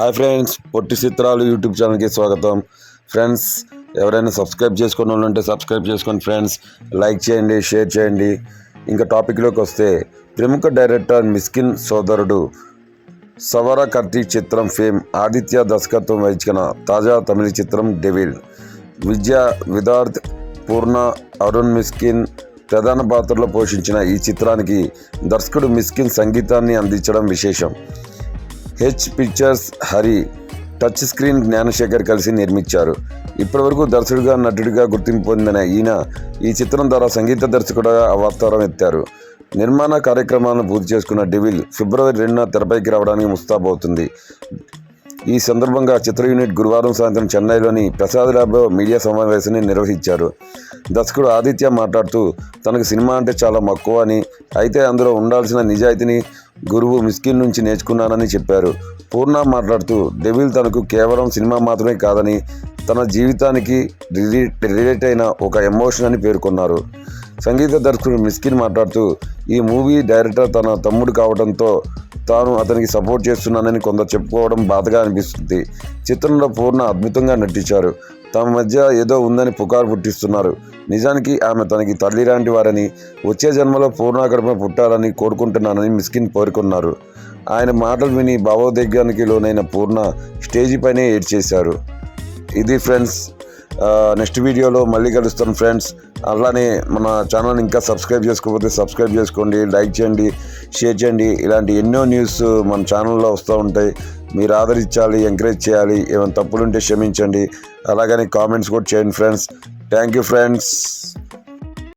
Hi friends పొట్టి చిత్రాలు YouTube ఛానల్కి స్వాగతం. ఫ్రెండ్స్ ఎవరైనా సబ్స్క్రైబ్ చేసుకున్న వాళ్ళు ఉంటే సబ్స్క్రైబ్ చేసుకోండి ఫ్రెండ్స్. లైక్ చేయండి షేర్ చేయండి. ఇంకా టాపిక్లోకి వస్తే ప్రముఖ డైరెక్టర్ మిస్కిన్ సోదరుడు సవర కర్తి చిత్రం ఫేమ్ ఆదిత్య దర్శకత్వం వహించిన తాజా తమిళ చిత్రం డెవిల్. విద్యా విదార్థ్ పూర్ణ అరుణ్ మిస్కిన్ ప్రధాన పాత్రలో పోషించిన ఈ చిత్రానికి దర్శకుడు మిస్కిన్ సంగీతాన్ని అందించడం విశేషం. H pictures Hari touch screen Gnanasekhar కలిసి నిర్మించారు. ఇప్పటివరకు దర్శకుడిగా నటుడిగా గుర్తింపు పొందిన ఈయన ఈ చిత్రం ద్వారా సంగీత దర్శకుడిగా అవతారం ఎత్తారు. నిర్మాణ కార్యక్రమాలను పూర్తి చేసుకున్న డివిల్ ఫిబ్రవరి రెండున తెరపైకి రావడానికి ముస్తాబవుతుంది ఈ సందర్భంగా చిత్ర యూనిట్ గురువారం సాయంత్రం చెన్నైలోని ప్రసాద్ ల్యాబ్లో మీడియా సమావేశాన్ని నిర్వహించారు. దర్శకుడు ఆదిత్య మాట్లాడుతూ తనకు సినిమా అంటే చాలా మక్కువ అని అయితే అందులో ఉండాల్సిన నిజాయితీని గురువు మిస్కిన్ నుంచి నేర్చుకున్నానని చెప్పారు. పూర్ణ మాట్లాడుతూ డెవిల్ తనకు కేవలం సినిమా మాత్రమే కాదని తన జీవితానికి రిలేట్ రిలేట్ అయిన ఒక ఎమోషన్ అని పేర్కొన్నారు. సంగీత దర్శకుడు మిస్కిన్ మాట్లాడుతూ ఈ మూవీ డైరెక్టర్ తన తమ్ముడు కావడంతో తాను అతనికి సపోర్ట్ చేస్తున్నానని కొందరు చెప్పుకోవడం బాధగా అనిపిస్తుంది. చిత్రంలో పూర్ణ అద్భుతంగా నటించారు. తమ మధ్య ఏదో ఉందని పుకారు పుట్టిస్తున్నారు. నిజానికి ఆమె తనకి తల్లి లాంటి వారని వచ్చే జన్మలో పూర్ణ గడప పుట్టాలని కోరుకుంటున్నానని మిస్కిన్ కోరుకున్నారు ఆయన మాటలు విని భావోద్వేగానికి లోనైన పూర్ణ స్టేజీపైనే ఏడ్చేశారు. ఇది ఫ్రెండ్స్ నెక్స్ట్ వీడియోలో మళ్ళీ కలుస్తాను ఫ్రెండ్స్. అలానే మన ఛానల్ ఇంకా సబ్స్క్రైబ్ చేసుకోకపోతే సబ్స్క్రైబ్ చేసుకోండి లైక్ చేయండి. షేర్ చేయండి. ఇలాంటి ఎన్నో న్యూస్ మన ఛానల్లో వస్తూ ఉంటాయి. మీరు ఆదరించాలి ఎంకరేజ్ చేయాలి ఏమైనా తప్పులుంటే క్షమించండి. అలాగని కామెంట్స్ కూడా చేయండి ఫ్రెండ్స్ థ్యాంక్ యూ ఫ్రెండ్స్